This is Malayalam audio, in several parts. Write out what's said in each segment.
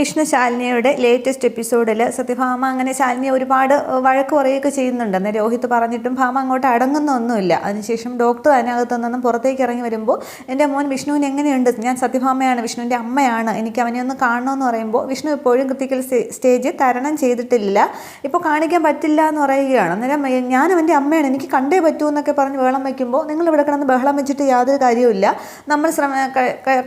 വിഷ്ണു ശാലിനിയുടെ ലേറ്റസ്റ്റ് എപ്പിസോഡിൽ സത്യഭാമ അങ്ങനെ ശാലിനിയെ ഒരുപാട് വഴക്ക് പറയുകയൊക്കെ ചെയ്യുന്നുണ്ട്. എന്നാൽ രോഹിത് പറഞ്ഞിട്ടും ഭാമ അങ്ങോട്ട് അടങ്ങുന്നൊന്നുമില്ല. അതിനുശേഷം ഡോക്ടർ അതിനകത്ത് നിന്നും പുറത്തേക്ക് ഇറങ്ങി വരുമ്പോൾ എന്റെ മോൻ വിഷ്ണുവിന് എങ്ങനെയുണ്ട്? ഞാൻ സത്യഭാമയാണ് വിഷ്ണുവിന്റെ അമ്മയാണ് എനിക്ക് അവനെ ഒന്ന് കാണണമെന്ന് പറയുമ്പോൾ വിഷ്ണു ഇപ്പോഴും ക്രിട്ടിക്കൽ സ്റ്റേജ് തരണം ചെയ്തിട്ടില്ല. ഇപ്പോൾ കാണിക്കാൻ പറ്റില്ല എന്ന് പറയുകയാണ്. അന്നേരം ഞാൻ അവന്റെ അമ്മയാണ് എനിക്ക് കണ്ടേ പറ്റൂ എന്നൊക്കെ പറഞ്ഞ് ബഹളം വയ്ക്കുമ്പോൾ നിങ്ങൾ ഇവിടെ കിടന്ന് ബഹളം വെച്ചിട്ട് യാതൊരു കാര്യവുമില്ല. നമ്മൾ ശ്രമ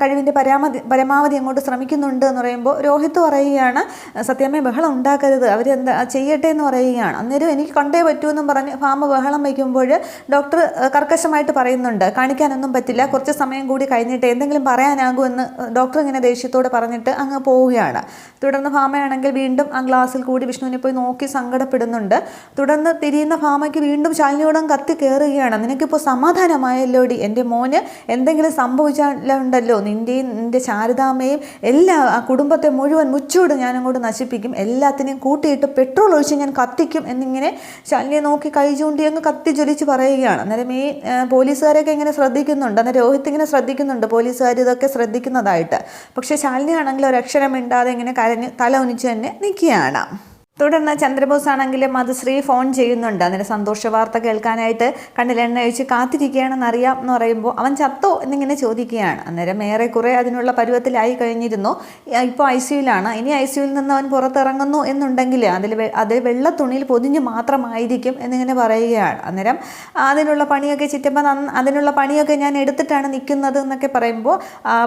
കഴിവിന്റെ പരമാവധി പരമാവധി അങ്ങോട്ട് ശ്രമിക്കുന്നുണ്ട് എന്ന് പറയുമ്പോൾ രോഹിത് പറയുകയാണ് സത്യമേ ബഹളം ഉണ്ടാക്കരുത്. അവർ എന്താ ചെയ്യട്ടെ എന്ന് പറയുകയാണ്. അന്നേരം എനിക്ക് കണ്ടേ പറ്റൂ എന്നും പറഞ്ഞ് ഫാമ ബഹളം വയ്ക്കുമ്പോൾ ഡോക്ടർ കർക്കശമായിട്ട് പറയുന്നുണ്ട്. കാണിക്കാനൊന്നും പറ്റില്ല. കുറച്ച് സമയം കൂടി കഴിഞ്ഞിട്ട് എന്തെങ്കിലും പറയാനാകുമെന്ന് ഡോക്ടർ ഇങ്ങനെ ദേഷ്യത്തോട് പറഞ്ഞിട്ട് അങ്ങ് പോവുകയാണ്. തുടർന്ന് ഫാമയാണെങ്കിൽ വീണ്ടും ആ ഗ്ലാസ്സിൽ കൂടി വിഷ്ണുവിനെ പോയി നോക്കി സങ്കടപ്പെടുന്നുണ്ട്. തുടർന്ന് തിരിയുന്ന ഫാമയ്ക്ക് വീണ്ടും ശാലിനിയോടം കത്തി കയറുകയാണ്. നിനക്കിപ്പോൾ സമാധാനമായല്ലോടി എന്റെ മോന് എന്തെങ്കിലും സംഭവിച്ചാലുണ്ടല്ലോ. നിന്റെയും നിന്റെ ശാരദാമ്മയും എല്ലാ ആ കുടുംബത്തെ മുഴുവൻ മുച്ചൂട് ഞാനങ്ങോട്ട് നശിപ്പിക്കും. എല്ലാത്തിനെയും കൂട്ടിയിട്ട് പെട്രോൾ ഒഴിച്ച് ഞാൻ കത്തിക്കും എന്നിങ്ങനെ ശാലിനിയെ നോക്കി കൈ ചൂണ്ടി അങ്ങ് കത്തി ജ്വലിച്ച് പറയുകയാണ്. അന്നേരം ഈ പോലീസുകാരൊക്കെ ഇങ്ങനെ ശ്രദ്ധിക്കുന്നുണ്ട്. അന്നേരം രോഹിത് ഇങ്ങനെ ശ്രദ്ധിക്കുന്നുണ്ട്. പോലീസുകാർ ഇതൊക്കെ ശ്രദ്ധിക്കുന്നതായിട്ട്. പക്ഷേ ശാലിനിയാണെങ്കിൽ ഒരക്ഷരം മിണ്ടാതെ ഇങ്ങനെ കരഞ്ഞ് തല ഒന്നിച്ച് തന്നെ നിൽക്കുകയാണ്. തുടർന്ന് ചന്ദ്രബോസ് ആണെങ്കിലും മധുശ്രീ ഫോൺ ചെയ്യുന്നുണ്ട്. അതിന് സന്തോഷ വാർത്ത കേൾക്കാനായിട്ട് കണ്ണിൽ എണ്ണ ഒഴിച്ച് കാത്തിരിക്കുകയാണെന്ന് അറിയാം എന്ന് പറയുമ്പോൾ അവൻ ചത്തോ എന്നിങ്ങനെ ചോദിക്കുകയാണ്. അന്നേരം ഏറെക്കുറെ അതിനുള്ള പരുവത്തിലായി കഴിഞ്ഞിരുന്നു. ഇപ്പോൾ ഐ സിയുലാണ് ഇനി ഐ സിയുയിൽ നിന്ന് അവൻ പുറത്തിറങ്ങുന്നു എന്നുണ്ടെങ്കിൽ അതിൽ അത് വെള്ള തുണിയിൽ പൊതിഞ്ഞ് മാത്രമായിരിക്കും എന്നിങ്ങനെ പറയുകയാണ്. അന്നേരം അതിനുള്ള പണിയൊക്കെ ചിറ്റപ്പ അതിനുള്ള പണിയൊക്കെ ഞാൻ എടുത്തിട്ടാണ് നിൽക്കുന്നത് എന്നൊക്കെ പറയുമ്പോൾ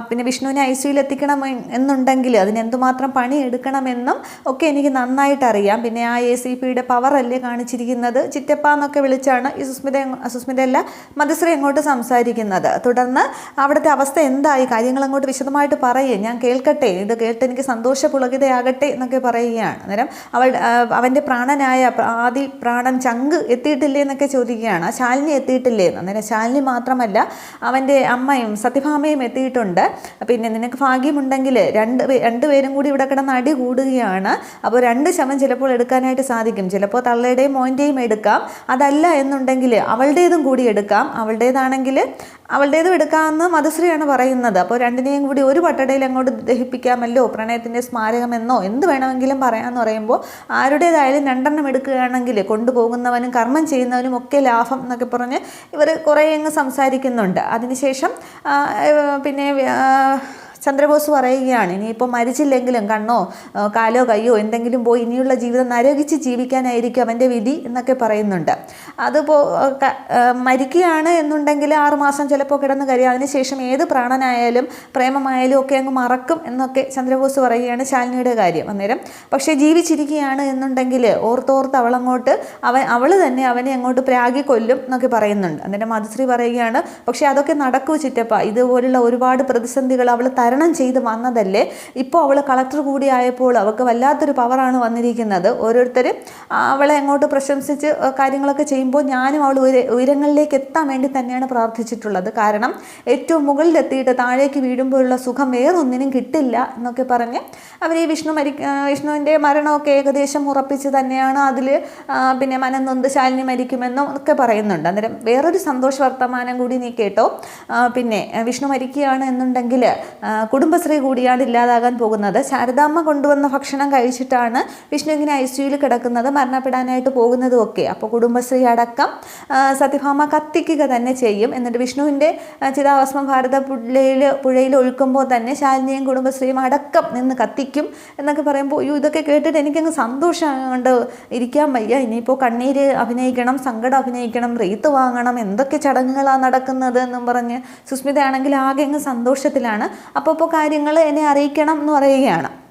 പിന്നെ വിഷ്ണുവിനെ ഐ സിയുയിൽ എത്തിക്കണം എന്നുണ്ടെങ്കിൽ അതിന് എന്തുമാത്രം പണി എടുക്കണമെന്നും ഒക്കെ എനിക്ക് നന്നായിട്ട് അറിയാം പിന്നെ ആ എ സി പിയുടെ പവറല്ലേ കാണിച്ചിരിക്കുന്നത്? ചിറ്റപ്പ എന്നൊക്കെ വിളിച്ചാണ് ഈ സുസ്മിത സുസ്മിത അല്ല മധുശ്രീ അങ്ങോട്ട് സംസാരിക്കുന്നത്? തുടർന്ന് അവിടുത്തെ അവസ്ഥ എന്തായി? കാര്യങ്ങൾ അങ്ങോട്ട് വിശദമായിട്ട് പറയേ. ഞാൻ കേൾക്കട്ടെ. ഇത് കേട്ട് എനിക്ക് സന്തോഷപുളകിതയാകട്ടെ എന്നൊക്കെ പറയുകയാണ്. അന്നേരം അവൾ അവന്റെ പ്രാണനായ ആദി പ്രാണൻ ചങ്ക് എത്തിയിട്ടില്ലേ എന്നൊക്കെ ചോദിക്കുകയാണ്. ശാലിനി എത്തിയിട്ടില്ലേ എന്ന്. അന്നേരം ശാലിനി മാത്രമല്ല അവന്റെ അമ്മയും സത്യഭാമയും എത്തിയിട്ടുണ്ട്. പിന്നെ നിനക്ക് ഭാഗ്യമുണ്ടെങ്കിൽ രണ്ട് രണ്ടുപേരും കൂടി ഇവിടെ കിടന്ന് അടി കൂടുകയാണ്. അപ്പോൾ രണ്ട് ശവം ചിലപ്പോൾ എടുക്കാനായിട്ട് സാധിക്കും. ചിലപ്പോൾ തള്ളയുടെയും മോന്റെയും എടുക്കാം. അതല്ല എന്നുണ്ടെങ്കിൽ അവളുടേതും കൂടി എടുക്കാം. അവളുടേതാണെങ്കിൽ അവളുടേതും എടുക്കാമെന്ന് മധുശ്രീയാണ് പറയുന്നത്. അപ്പോൾ രണ്ടിനെയും കൂടി ഒരു പട്ടടയിൽ അങ്ങോട്ട് ദഹിപ്പിക്കാമല്ലോ? പ്രണയത്തിന്റെ സ്മാരകമെന്നോ? എന്ത് വേണമെങ്കിലും പറയാമെന്ന് പറയുമ്പോൾ ആരുടേതായാലും രണ്ടെണ്ണം എടുക്കുകയാണെങ്കിൽ കൊണ്ടുപോകുന്നവനും കർമ്മം ചെയ്യുന്നവനും ഒക്കെ ലാഭം എന്നൊക്കെ പറഞ്ഞ് ഇവർ കുറേ അങ്ങ് സംസാരിക്കുന്നുണ്ട്. അതിനുശേഷം പിന്നെ ചന്ദ്രബോസ് പറയുകയാണ് ഇനിയിപ്പോൾ മരിച്ചില്ലെങ്കിലും കണ്ണോ കാലോ കയ്യോ എന്തെങ്കിലും പോയി ഇനിയുള്ള ജീവിതം നരകിച്ച് ജീവിക്കാനായിരിക്കും അവന്റെ വിധി എന്നൊക്കെ പറയുന്നുണ്ട്. അതിപ്പോൾ മരിക്കുകയാണ് എന്നുണ്ടെങ്കിൽ ആറുമാസം ചിലപ്പോൾ കിടന്ന് കരയും. അതിനുശേഷം ഏത് പ്രാണനായാലും പ്രേമമായാലും ഒക്കെ അങ്ങ് മറക്കും എന്നൊക്കെ ചന്ദ്രബോസ് പറയുകയാണ് ശാലിനിയുടെ കാര്യം അന്നേരം. പക്ഷേ ജീവിച്ചിരിക്കുകയാണ് എന്നുണ്ടെങ്കിൽ ഓർത്തോർത്ത് അവളങ്ങോട്ട് അവൻ അവൾ തന്നെ അവനെ അങ്ങോട്ട് പ്രാഗി കൊല്ലും എന്നൊക്കെ പറയുന്നുണ്ട്. അന്നേരം മധുശ്രീ പറയുകയാണ് പക്ഷേ അതൊക്കെ നടക്കൂ ചിറ്റപ്പ. ഇതുപോലുള്ള ഒരുപാട് പ്രതിസന്ധികൾ അവൾ തരണം ചെയ്ത് വന്നതല്ലേ? ഇപ്പോൾ അവൾ കളക്ടർ കൂടിയായപ്പോൾ അവൾക്ക് വല്ലാത്തൊരു പവറാണ് വന്നിരിക്കുന്നത്. ഓരോരുത്തർ അവളെ അങ്ങോട്ട് പ്രശംസിച്ച് കാര്യങ്ങളൊക്കെ ചെയ്യുമ്പോൾ ഞാനും അവൾ ഉയര ഉയരങ്ങളിലേക്ക് എത്താൻ വേണ്ടി തന്നെയാണ് പ്രാർത്ഥിച്ചിട്ടുള്ളത്. കാരണം ഏറ്റവും മുകളിലെത്തിയിട്ട് താഴേക്ക് വീഴുമ്പോഴുള്ള സുഖം വേറൊന്നിനും കിട്ടില്ല എന്നൊക്കെ പറഞ്ഞ് അവർ ഈ വിഷ്ണു മരി വിഷ്ണുവിന്റെ മരണമൊക്കെ ഏകദേശം ഉറപ്പിച്ച് തന്നെയാണ് അതിൽ പിന്നെ മനം നൊന്ത് ശാലിനി മരിക്കുമെന്നും ഒക്കെ പറയുന്നുണ്ട്. അന്നേരം വേറൊരു സന്തോഷ വർത്തമാനം കൂടി നീ കേട്ടോ. പിന്നെ വിഷ്ണു മരിക്കുകയാണ് എന്നുണ്ടെങ്കിൽ കുടുംബശ്രീ കൂടിയാണ് ഇല്ലാതാകാൻ പോകുന്നത്. ശാരദാമ്മ കൊണ്ടുവന്ന ഭക്ഷണം കഴിച്ചിട്ടാണ് വിഷ്ണു ഇങ്ങനെ ഐ സിയുയിൽ കിടക്കുന്നത് മരണപ്പെടാനായിട്ട് പോകുന്നതും ഒക്കെ. അപ്പോൾ കുടുംബശ്രീ അടക്കം സത്യഭാമ കത്തിക്കുക തന്നെ ചെയ്യും. എന്നിട്ട് വിഷ്ണുവിന്റെ ചിതാഭസ്മം ഭാരത പുഴയിൽ പുഴയിൽ ഒഴുക്കുമ്പോൾ തന്നെ ശാലിനിയും കുടുംബശ്രീയും അടക്കം നിന്ന് കത്തിക്കും എന്നൊക്കെ പറയുമ്പോൾ അയ്യോ ഇതൊക്കെ കേട്ടിട്ട് എനിക്കങ്ങ് സന്തോഷം കൊണ്ട് ഇരിക്കാൻ വയ്യ. ഇനിയിപ്പോൾ കണ്ണീര് അഭിനയിക്കണം സങ്കടം അഭിനയിക്കണം റീത്ത് വാങ്ങണം എന്തൊക്കെ ചടങ്ങുകളാണ് നടക്കുന്നത് എന്നും പറഞ്ഞ് സുസ്മിതയാണെങ്കിൽ ആകെ അങ്ങ് സന്തോഷത്തിലാണ്. അപ്പോൾ കാര്യങ്ങൾ എന്നെ അറിയിക്കണം എന്ന് പറയുകയാണ്.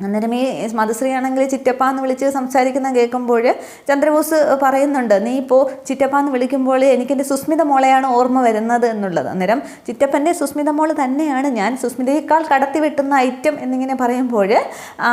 അന്നേരം ഈ മധുശ്രീ ആണെങ്കിൽ ചിറ്റപ്പ എന്ന് വിളിച്ച് സംസാരിക്കുന്ന കേൾക്കുമ്പോൾ ചന്ദ്രബോസ് പറയുന്നുണ്ട് നീ ഇപ്പോൾ ചിറ്റപ്പ എന്ന് വിളിക്കുമ്പോൾ എനിക്കെന്റെ സുസ്മിത മോളെയാണ് ഓർമ്മ വരുന്നത് എന്നുള്ളത്. അന്നേരം ചിറ്റപ്പന്റെ സുസ്മിത മോൾ തന്നെയാണ് ഞാൻ സുസ്മിതയേക്കാൾ കടത്തി വെട്ടുന്ന ഐറ്റം എന്നിങ്ങനെ പറയുമ്പോൾ ആ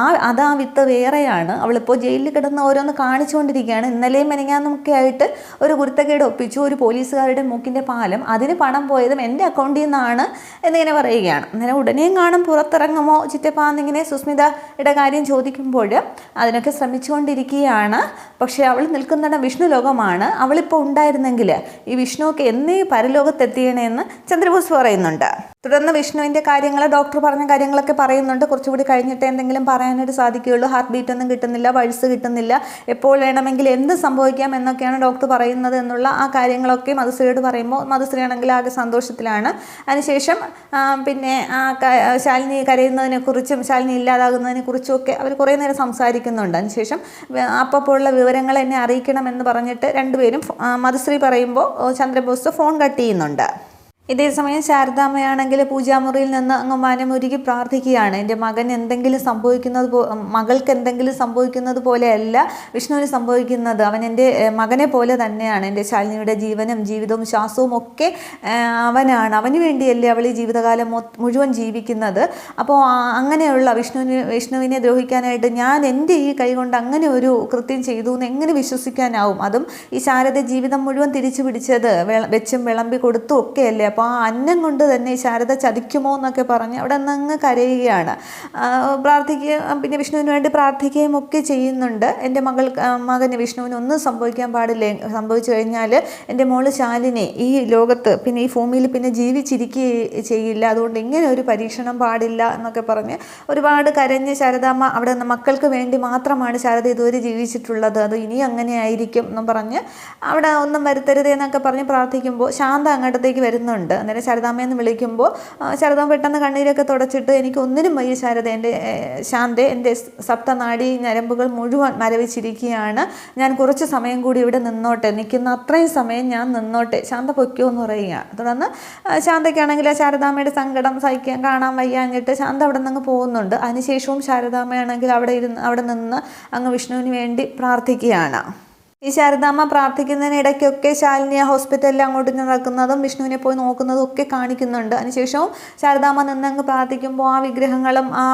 ആ അതാ വിത്ത് വേറെയാണ്. അവളിപ്പോൾ ജയിലിൽ കിടന്ന് ഓരോന്ന് കാണിച്ചുകൊണ്ടിരിക്കുകയാണ്. ഇന്നലെയും മെനങ്ങാന്നൊക്കെ ആയിട്ട് ഒരു കുരുത്തക്കേട് ഒപ്പിച്ചു. ഒരു പോലീസുകാരുടെ മൂക്കിന്റെ പാലം അതിന് പണം പോയതും എന്റെ അക്കൗണ്ടിൽ നിന്നാണ് എന്നിങ്ങനെ പറയുകയാണ്. അന്നേരം ഉടനെയും കാണും പുറത്തിറങ്ങുമോ ചിറ്റപ്പ എന്നിങ്ങനെ സുസ്മിതയുടെ കാര്യം ചോദിക്കുമ്പോൾ അതിനൊക്കെ ശ്രമിച്ചുകൊണ്ടിരിക്കുകയാണ്. പക്ഷേ അവൾ നിൽക്കുന്നിടം വിഷ്ണു ലോകമാണ്. അവളിപ്പോൾ ഉണ്ടായിരുന്നെങ്കിൽ ഈ വിഷ്ണുവൊക്കെ എന്നേ പരലോകത്തെത്തിയണേന്ന് ചന്ദ്രബോസ് പറയുന്നുണ്ട്. തുടർന്ന് വിഷ്ണുവിന്റെ കാര്യങ്ങൾ ഡോക്ടർ പറഞ്ഞ കാര്യങ്ങളൊക്കെ പറയുന്നുണ്ട്. കുറച്ചുകൂടി കഴിഞ്ഞിട്ട് എന്തെങ്കിലും പറയാനായിട്ട് സാധിക്കുകയുള്ളൂ. ഹാർട്ട് ബീറ്റ് ഒന്നും കിട്ടുന്നില്ല പൾസ് കിട്ടുന്നില്ല. എപ്പോൾ വേണമെങ്കിൽ എന്ത് സംഭവിക്കാം എന്നൊക്കെയാണ് ഡോക്ടർ പറയുന്നത് എന്നുള്ള ആ കാര്യങ്ങളൊക്കെ മധുശ്രീയോട് പറയുമ്പോൾ മധുശ്രീ ആണെങ്കിൽ ആകെ സന്തോഷത്തിലാണ്. അതിനുശേഷം പിന്നെ ആ ശാലിനി കരയുന്നതിനെക്കുറിച്ചും ശാലിനി ഇല്ലാതാകുന്നതിനെക്കുറിച്ചും ഒക്കെ അവർ കുറേ നേരം സംസാരിക്കുന്നുണ്ട്. അതിനുശേഷം അപ്പോഴുള്ള വിവരങ്ങൾ എന്നെ അറിയിക്കണമെന്ന് പറഞ്ഞിട്ട് രണ്ടുപേരും മധുശ്രീ പറയുമ്പോൾ ചന്ദ്രബോസ് ഫോൺ കട്ട് ചെയ്യുന്നുണ്ട്. ഇതേ സമയം ശാരദാമ്മയാണെങ്കിൽ പൂജാമുറിയിൽ നിന്ന് അങ്ങ് മനമുരുകി പ്രാർത്ഥിക്കുകയാണ്. എന്റെ മകൻ എന്തെങ്കിലും സംഭവിക്കുന്നത് മകൾക്ക് എന്തെങ്കിലും സംഭവിക്കുന്നത് പോലെയല്ല വിഷ്ണുവിന് സംഭവിക്കുന്നത്. അവൻ എന്റെ മകനെ പോലെ തന്നെയാണ്. എന്റെ ശാലിനിയുടെ ജീവനും ജീവിതവും ശ്വാസവും ഒക്കെ അവനാണ്. അവന് വേണ്ടിയല്ലേ അവൾ ഈ ജീവിതകാലം മുഴുവൻ ജീവിക്കുന്നത്. അപ്പോൾ അങ്ങനെയുള്ള വിഷ്ണുവിന് വിഷ്ണുവിനെ ദ്രോഹിക്കാനായിട്ട് ഞാൻ എന്റെ ഈ കൈ കൊണ്ട് അങ്ങനെ ഒരു കൃത്യം ചെയ്തു എന്ന് എങ്ങനെ വിശ്വസിക്കാനാവും? അതും ഈ ശാരദ ജീവിതം മുഴുവൻ തിരിച്ചു പിടിച്ചത് വെച്ചും വിളമ്പി കൊടുത്തും ഒക്കെയല്ലേ? ആ അന്നം കൊണ്ട് തന്നെ ശാരദ ചതിക്കുമോ എന്നൊക്കെ പറഞ്ഞ് അവിടെ നിന്ന് കരയുകയാണ്. പ്രാർത്ഥിക്കുകയും പിന്നെ വിഷ്ണുവിന് വേണ്ടി പ്രാർത്ഥിക്കുകയും ഒക്കെ ചെയ്യുന്നുണ്ട്. എന്റെ മകൾ മകന് വിഷ്ണുവിന് ഒന്നും സംഭവിക്കാൻ പാടില്ല. സംഭവിച്ചു കഴിഞ്ഞാൽ എന്റെ മോൾ ശാലിനെ ഈ ലോകത്ത് പിന്നെ ഈ ഭൂമിയിൽ പിന്നെ ജീവിച്ചിരിക്കുക ചെയ്യില്ല. അതുകൊണ്ട് ഇങ്ങനെ ഒരു പരീക്ഷണം പാടില്ല എന്നൊക്കെ പറഞ്ഞ് ഒരുപാട് കരഞ്ഞ് ശാരദാമ്മ അവിടെ നിന്ന് മക്കൾക്ക് വേണ്ടി മാത്രമാണ് ശാരദ ഇതുവരെ ജീവിച്ചിട്ടുള്ളത്. അത് ഇനി അങ്ങനെ ആയിരിക്കും എന്നും പറഞ്ഞ് അവിടെ ഒന്നും വരുത്തരുത് എന്നൊക്കെ പറഞ്ഞ് പ്രാർത്ഥിക്കുമ്പോൾ ശാന്ത അങ്ങോട്ടത്തേക്ക് വരുന്നുണ്ട്. അന്നേരം ശാരദാമ്മയെന്ന് വിളിക്കുമ്പോൾ ശാരദാമ്മ പെട്ടെന്ന് കണ്ണീരൊക്കെ തുടച്ചിട്ട് എനിക്ക് ഒന്നിനും വയ്യ ശാരദ എന്റെ ശാന്ത എന്റെ സപ്തനാഡി ഞരമ്പുകൾ മുഴുവൻ മരവിച്ചിരിക്കുകയാണ്. ഞാൻ കുറച്ച് സമയം കൂടി ഇവിടെ നിന്നോട്ടെ. നിൽക്കുന്ന അത്രയും സമയം ഞാൻ നിന്നോട്ടെ. ശാന്ത പൊയ്ക്കോ എന്ന് പറയുക. തുടർന്ന് ശാന്തയ്ക്കാണെങ്കിൽ ആ ശാരദാമ്മയുടെ സങ്കടം സഹിക്കാൻ കാണാൻ വയ്യാഞ്ഞിട്ട് ശാന്ത അവിടെ നിന്ന് പോകുന്നുണ്ട്. അതിനുശേഷവും ശാരദാമ്മയാണെങ്കിൽ അവിടെ ഇരുന്ന് അവിടെ നിന്ന് അങ്ങ് വിഷ്ണുവിന് വേണ്ടി പ്രാർത്ഥിക്കുകയാണ്. ഈ ശാരദാമ്മ പ്രാർത്ഥിക്കുന്നതിനിടയ്ക്കൊക്കെ ശാലിനിയ ഹോസ്പിറ്റലിൽ അങ്ങോട്ട് നടക്കുന്നതും വിഷ്ണുവിനെ പോയി നോക്കുന്നതും ഒക്കെ കാണിക്കുന്നുണ്ട്. അതിനുശേഷവും ശാരദാമ്മ നിന്നങ്ങ് പ്രാർത്ഥിക്കുമ്പോൾ ആ വിഗ്രഹങ്ങളും ആ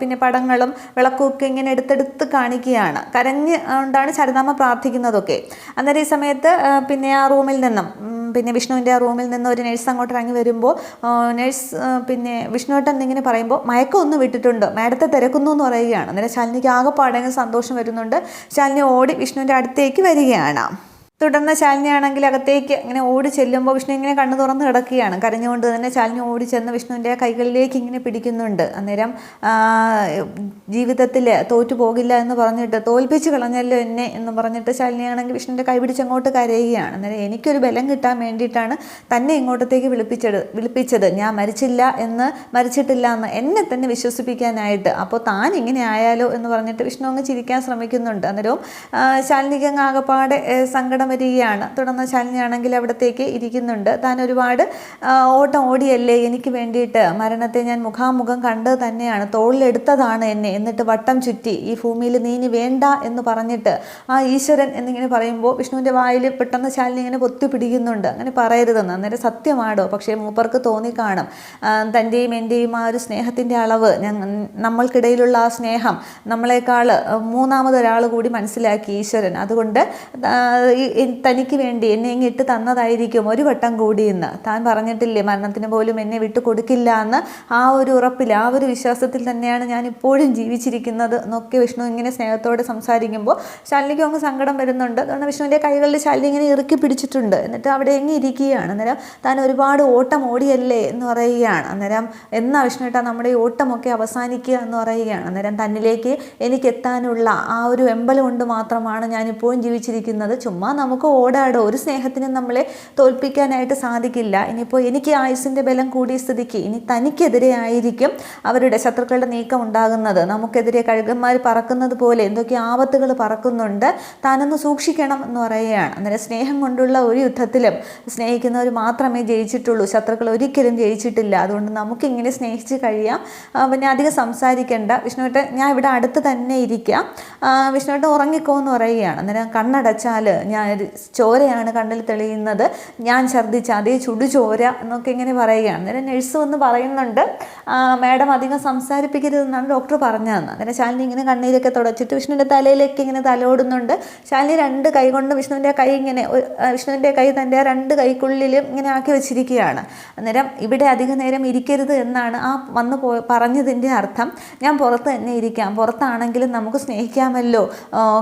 പിന്നെ പടങ്ങളും വിളക്കും ഒക്കെ ഇങ്ങനെ എടുത്തെടുത്ത് കാണിക്കുകയാണ്. കരഞ്ഞ് കൊണ്ടാണ് ശാരദാമ്മ പ്രാർത്ഥിക്കുന്നതൊക്കെ. അന്നേരം ഈ സമയത്ത് പിന്നെ ആ റൂമിൽ നിന്നും പിന്നെ വിഷ്ണുവിന്റെ ആ റൂമിൽ നിന്ന് ഒരു നഴ്സ് അങ്ങോട്ട് ഇറങ്ങി വരുമ്പോൾ നഴ്സ് പിന്നെ വിഷ്ണുവേട്ടൻ എന്തെങ്കിലും പറയുമ്പോൾ മയക്കമൊന്നും വിട്ടിട്ടുണ്ട്. മാഡത്തെ തിരക്കുന്നു എന്ന് പറയുകയാണ്. അന്നേരം ശാലിനിക്ക് ആകെപ്പാടെങ്കിൽ സന്തോഷം വരുന്നുണ്ട്. ശാലിനി ഓടി വിഷ്ണുവിന്റെ അടുത്തേക്ക് വരികയാണ്. തുടർന്ന് ശാലിനിയാണെങ്കിൽ അകത്തേക്ക് ഇങ്ങനെ ഓടി ചെല്ലുമ്പോൾ വിഷ്ണു ഇങ്ങനെ കണ്ണു തുറന്ന് കിടക്കുകയാണ്. കരഞ്ഞുകൊണ്ട് തന്നെ ശാലിനി ഓടി ചെന്ന് വിഷ്ണുവിന്റെ കൈകളിലേക്ക് ഇങ്ങനെ പിടിക്കുന്നുണ്ട്. അന്നേരം ജീവിതത്തിൽ തോറ്റു പോകില്ല എന്ന് പറഞ്ഞിട്ട് തോൽപ്പിച്ച് കളഞ്ഞല്ലോ എന്നെ എന്ന് പറഞ്ഞിട്ട് ശാലിനിയാണെങ്കിൽ വിഷ്ണുവിന്റെ കൈ പിടിച്ച് അങ്ങോട്ട് കരയുകയാണ്. അന്നേരം എനിക്കൊരു ബലം കിട്ടാൻ വേണ്ടിയിട്ടാണ് തന്നെ ഇങ്ങോട്ടത്തേക്ക് വിളിപ്പിച്ചത് വിളിപ്പിച്ചത്. ഞാൻ മരിച്ചില്ല എന്ന് മരിച്ചിട്ടില്ല എന്ന് എന്നെ തന്നെ വിശ്വസിപ്പിക്കാനായിട്ട്. അപ്പോൾ താൻ ഇങ്ങനെ ആയാലോ എന്ന് പറഞ്ഞിട്ട് വിഷ്ണു അങ്ങ് ചിരിക്കാൻ ശ്രമിക്കുന്നുണ്ട്. അന്നേരവും ശാലിനിക്ക് ആകപ്പാടെ സങ്കടം വരികയാണ്. തുടർന്ന് ശാലിനിയാണെങ്കിൽ അവിടത്തേക്ക് ഇരിക്കുന്നുണ്ട്. താൻ ഒരുപാട് ഓട്ടം ഓടിയല്ലേ? എനിക്ക് വേണ്ടിയിട്ട് മരണത്തെ ഞാൻ മുഖാമുഖം കണ്ടത് തന്നെയാണ്. തോളിലെടുത്തതാണ് എന്നെ. എന്നിട്ട് വട്ടം ചുറ്റി ഈ ഭൂമിയിൽ നീനി വേണ്ട എന്ന് പറഞ്ഞിട്ട് ആ ഈശ്വരൻ എന്നിങ്ങനെ പറയുമ്പോൾ വിഷ്ണുവിന്റെ വായിൽ പെട്ടെന്ന് ശാലിനി ഇങ്ങനെ പൊത്തി പിടിക്കുന്നുണ്ട്. അങ്ങനെ പറയരുതെന്ന്. അന്നേരം സത്യമാടോ? പക്ഷേ മൂപ്പർക്ക് തോന്നിക്കാണും. തന്റെയും എന്റെയും ആ ഒരു സ്നേഹത്തിന്റെ അളവ് നമ്മൾക്കിടയിലുള്ള ആ സ്നേഹം നമ്മളെക്കാൾ മൂന്നാമതൊരാൾ കൂടി മനസ്സിലാക്കി ഈശ്വരൻ. അതുകൊണ്ട് ഈ തനിക്ക് വേണ്ടി എന്നെ ഇങ്ങ് ഇട്ട് തന്നതായിരിക്കും ഒരു വട്ടം കൂടി എന്ന്. താൻ പറഞ്ഞിട്ടില്ലേ മരണത്തിന് പോലും എന്നെ വിട്ടു കൊടുക്കില്ല എന്ന്. ആ ഒരു ഉറപ്പിൽ ആ ഒരു വിശ്വാസത്തിൽ തന്നെയാണ് ഞാൻ ഇപ്പോഴും ജീവിച്ചിരിക്കുന്നത് എന്നൊക്കെ വിഷ്ണു ഇങ്ങനെ സ്നേഹത്തോടെ സംസാരിക്കുമ്പോൾ ശാലിനിക്ക് അങ്ങ് സങ്കടം വരുന്നുണ്ട്. അതുകൊണ്ട് വിഷ്ണുവിന്റെ കൈകളിൽ ശാലിനി ഇങ്ങനെ ഇറുക്കി പിടിച്ചിട്ടുണ്ട്. എന്നിട്ട് അവിടെ എങ്ങി ഇരിക്കുകയാണ്? അന്നേരം താൻ ഒരുപാട് ഓട്ടം ഓടിയല്ലേ എന്ന് പറയുകയാണ്. അന്നേരം എന്നാ വിഷ്ണു ഇട്ടാ നമ്മുടെ ഓട്ടമൊക്കെ അവസാനിക്കുക എന്ന് പറയുകയാണ്. അന്നേരം തന്നിലേക്ക് എനിക്ക് എത്താനുള്ള ആ ഒരു വെമ്പൽ കൊണ്ട് മാത്രമാണ് ഞാനിപ്പോഴും ജീവിച്ചിരിക്കുന്നത്. ചുമ്മാ നമുക്ക് ഓടാടോ? ഒരു സ്നേഹത്തിനും നമ്മളെ തോൽപ്പിക്കാനായിട്ട് സാധിക്കില്ല. ഇനിയിപ്പോൾ എനിക്ക് ആയുസിന്റെ ബലം കൂടിയ സ്ഥിതിക്ക് ഇനി തനിക്കെതിരെ ആയിരിക്കും അവരുടെ ശത്രുക്കളുടെ നീക്കം ഉണ്ടാകുന്നത്. നമുക്കെതിരെ കഴുകന്മാർ പറക്കുന്നത് പോലെ എന്തൊക്കെ ആപത്തുകൾ പറക്കുന്നുണ്ട് താനൊന്ന് സൂക്ഷിക്കണം എന്ന് പറയുകയാണ്. അന്നേരം സ്നേഹം കൊണ്ടുള്ള ഒരു യുദ്ധത്തിലും സ്നേഹിക്കുന്നവർ മാത്രമേ ജയിച്ചിട്ടുള്ളൂ. ശത്രുക്കൾ ഒരിക്കലും ജയിച്ചിട്ടില്ല. അതുകൊണ്ട് നമുക്കിങ്ങനെ സ്നേഹിച്ച് കഴിയാം. പിന്നെ അധികം സംസാരിക്കേണ്ട. വിഷ്ണുവിട്ട് ഞാൻ ഇവിടെ അടുത്ത് തന്നെ ഇരിക്കാം. വിഷ്ണുവിട്ട് ഉറങ്ങിക്കോ എന്ന് പറയുകയാണ്. അന്നേരം കണ്ണടച്ചാൽ ഞാൻ ചോരയാണ് കണ്ണിൽ തെളിയുന്നത്. ഞാൻ ഛർദ്ദിച്ച അതേ ചുടു ചോര എന്നൊക്കെ ഇങ്ങനെ പറയുകയാണ്. അന്നേരം നഴ്സ് വന്ന് പറയുന്നുണ്ട് മാഡം അധികം സംസാരിപ്പിക്കരുതെന്നാണ് ഡോക്ടർ പറഞ്ഞതെന്ന്. അങ്ങനെ ശാലിനി ഇങ്ങനെ കണ്ണീരൊക്കെ തുടച്ചിട്ട് വിഷ്ണുവിന്റെ തലയിലേക്ക് ഇങ്ങനെ തലോടുന്നുണ്ട്. ശാലിനി രണ്ട് കൈ കൊണ്ട് വിഷ്ണുവിന്റെ കൈ ഇങ്ങനെ വിഷ്ണുവിന്റെ കൈ തന്റെ രണ്ട് കൈക്കുള്ളിലും ഇങ്ങനെ ആക്കി വെച്ചിരിക്കുകയാണ്. അന്നേരം ഇവിടെ അധിക നേരം ഇരിക്കരുത് എന്നാണ് ആ വന്ന് പോ പറഞ്ഞതിന്റെ അർത്ഥം. ഞാൻ പുറത്ത് തന്നെ ഇരിക്കാം. പുറത്താണെങ്കിലും നമുക്ക് സ്നേഹിക്കാമല്ലോ.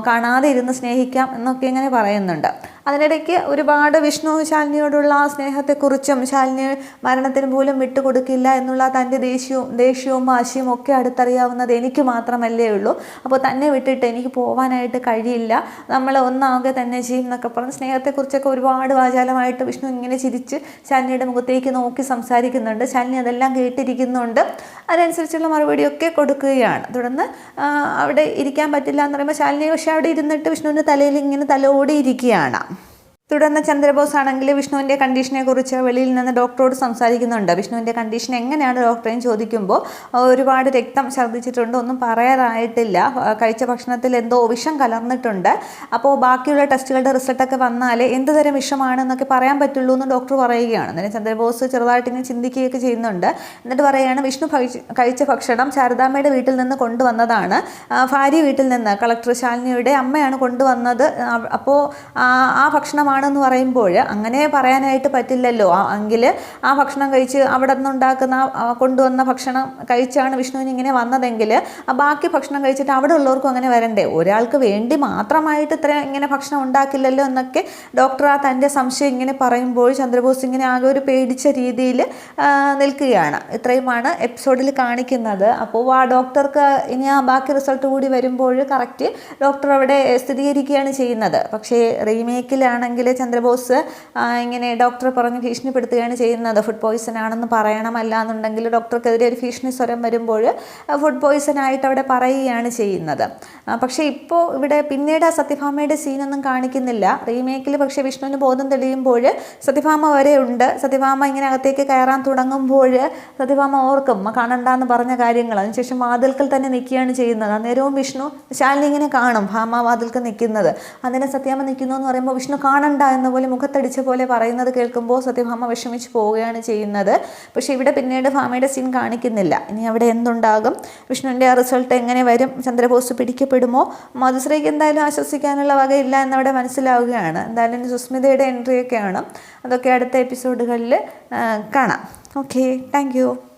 കാണാതെ ഇരുന്ന് സ്നേഹിക്കാം എന്നൊക്കെ ഇങ്ങനെ പറയുന്നുണ്ട്. ചെയ്യുന്നുണ്ട് അതിനിടയ്ക്ക് ഒരുപാട് വിഷ്ണു ശാലിനിയോടുള്ള ആ സ്നേഹത്തെക്കുറിച്ചും ശാലിനി മരണത്തിന് പോലും വിട്ടുകൊടുക്കില്ല എന്നുള്ള തന്റെ ദേഷ്യവും ദേഷ്യവും വാശിയും ഒക്കെ അടുത്തറിയാവുന്നത് എനിക്ക് മാത്രമല്ലേ ഉള്ളൂ. അപ്പോൾ തന്നെ വിട്ടിട്ട് എനിക്ക് പോകാനായിട്ട് കഴിയില്ല. നമ്മൾ ഒന്നാകെ തന്നെ ചെയ്യും എന്നൊക്കെ പറഞ്ഞ് സ്നേഹത്തെക്കുറിച്ചൊക്കെ ഒരുപാട് വാചാലമായിട്ട് വിഷ്ണു ഇങ്ങനെ ചിരിച്ച് ശാലിനിയുടെ മുഖത്തേക്ക് നോക്കി സംസാരിക്കുന്നുണ്ട്. ശാലിനി അതെല്ലാം കേട്ടിരിക്കുന്നുണ്ട്. അതിനനുസരിച്ചുള്ള മറുപടിയൊക്കെ കൊടുക്കുകയാണ്. തുടർന്ന് അവിടെ ഇരിക്കാൻ പറ്റില്ല എന്ന് പറയുമ്പോൾ ശാലിനി പക്ഷേ അവിടെ ഇരുന്നിട്ട് വിഷ്ണുവിന്റെ തലയിൽ ഇങ്ങനെ തലോടി ഇരിക്കുകയാണ് തുടർന്ന് ചന്ദ്രബോസ് ആണെങ്കിൽ വിഷ്ണുവിന്റെ കണ്ടീഷനെ കുറിച്ച് വെളിയിൽ നിന്ന് ഡോക്ടറോട് സംസാരിക്കുന്നുണ്ട്. വിഷ്ണുവിന്റെ കണ്ടീഷൻ എങ്ങനെയാണ് ഡോക്ടറേയും ചോദിക്കുമ്പോൾ ഒരുപാട് രക്തം ഛർദ്ദിച്ചിട്ടുണ്ട് ഒന്നും പറയാറായിട്ടില്ല. കഴിച്ച ഭക്ഷണത്തിൽ എന്തോ വിഷം കലർന്നിട്ടുണ്ട്. അപ്പോൾ ബാക്കിയുള്ള ടെസ്റ്റുകളുടെ റിസൾട്ടൊക്കെ വന്നാൽ എന്ത് തരം വിഷമാണെന്നൊക്കെ പറയാൻ പറ്റുള്ളൂ എന്ന് ഡോക്ടർ പറയുകയാണ്. അന്നേരം ചന്ദ്രബോസ് ചെറുതായിട്ട് ഇങ്ങനെ ചിന്തിക്കുകയൊക്കെ ചെയ്യുന്നുണ്ട്. എന്നിട്ട് പറയുകയാണ് വിഷ്ണു കഴിച്ച- ഭക്ഷണം ശാരദാമ്മയുടെ വീട്ടിൽ നിന്ന് കൊണ്ടുവന്നതാണ്. ഭാര്യ വീട്ടിൽ നിന്ന് കളക്ടർ ശാലിനിയുടെ അമ്മയാണ് കൊണ്ടുവന്നത്. അപ്പോൾ ആ ഭക്ഷണമാണെന്ന് പറയുമ്പോൾ അങ്ങനെ പറയാനായിട്ട് പറ്റില്ലല്ലോ. എങ്കിൽ ആ ഭക്ഷണം കഴിച്ച് അവിടെ നിന്നുണ്ടാക്കുന്ന കൊണ്ടുവന്ന ഭക്ഷണം കഴിച്ചാണ് വിഷ്ണുവിന് ഇങ്ങനെ വന്നതെങ്കിൽ ആ ബാക്കി ഭക്ഷണം കഴിച്ചിട്ട് അവിടെ ഉള്ളവർക്കും അങ്ങനെ വരണ്ടേ. ഒരാൾക്ക് വേണ്ടി മാത്രമായിട്ട് ഇത്ര ഇങ്ങനെ ഭക്ഷണം ഉണ്ടാക്കില്ലല്ലോ എന്നൊക്കെ ഡോക്ടർ ആ തന്റെ സംശയം ഇങ്ങനെ പറയുമ്പോൾ ചന്ദ്രബോസ് ഇങ്ങനെ ആകെ ഒരു പേടിച്ച രീതിയിൽ നിൽക്കുകയാണ്. ഇത്രയുമാണ് എപ്പിസോഡിൽ കാണിക്കുന്നത്. അപ്പോൾ ആ ഡോക്ടർക്ക് ഇനി ആ ബാക്കി റിസൾട്ട് കൂടി വരുമ്പോൾ കറക്റ്റ് ഡോക്ടർ അവിടെ സ്ഥിരീകരിക്കുകയാണ് ചെയ്യുന്നത്. പക്ഷേ റീമേക്കിലാണെങ്കിൽ ചന്ദ്രബോസ് ഇങ്ങനെ ഡോക്ടർ പറഞ്ഞ് ഭീഷണിപ്പെടുത്തുകയാണ് ചെയ്യുന്നത്. ഫുഡ് പോയിസൺ ആണെന്ന് പറയണമല്ല എന്നുണ്ടെങ്കിൽ ഡോക്ടർക്കെതിരെ ഒരു ഭീഷണി സ്വരം വരുമ്പോൾ ഫുഡ് പോയിസൺ ആയിട്ട് അവിടെ പറയുകയാണ് ചെയ്യുന്നത്. പക്ഷേ ഇപ്പോൾ ഇവിടെ പിന്നീട് ആ സത്യഭാമയുടെ സീനൊന്നും കാണിക്കുന്നില്ല. റീമേക്കിൽ പക്ഷേ വിഷ്ണുവിന് ബോധം തെളിയുമ്പോൾ സത്യഭാമ വരെ ഉണ്ട്. സത്യഭാമ ഇങ്ങനെ അകത്തേക്ക് കയറാൻ തുടങ്ങുമ്പോൾ സത്യഭാമ ഓർക്കും കാണണ്ട എന്ന് പറഞ്ഞ കാര്യങ്ങൾ. അതിനുശേഷം വാതിൽക്കൽ തന്നെ നിൽക്കുകയാണ് ചെയ്യുന്നത്. അന്നേരവും വിഷ്ണു ശാലിനി ഇങ്ങനെ കാണും ഭാമ വാതിൽക്കൽ നിൽക്കുന്നത്. അന്നേരം സത്യാമ നിൽക്കുന്നു എന്ന് പറയുമ്പോൾ വിഷ്ണു കാണണ്ട എന്ന പോലെ മുഖത്തടിച്ച പോലെ പറയുന്നത് കേൾക്കുമ്പോൾ സത്യഭാമ വിഷമിച്ച് പോവുകയാണ് ചെയ്യുന്നത്. പക്ഷേ ഇവിടെ പിന്നീട് ഭാമയുടെ സീൻ കാണിക്കുന്നില്ല. ഇനി അവിടെ എന്തുണ്ടാകും? വിഷ്ണുവിന്റെ ആ റിസൾട്ട് എങ്ങനെ വരും? ചന്ദ്രബോസ് പിടിക്കപ്പെടുമോ? മധുശ്രീക്ക് എന്തായാലും ആശ്വസിക്കാനുള്ള വകയില്ല എന്നവിടെ മനസ്സിലാവുകയാണ്. എന്തായാലും സുസ്മിതയുടെ എൻട്രിയൊക്കെയാണ്. അതൊക്കെ അടുത്ത എപ്പിസോഡുകളിൽ കാണാം. Okay thank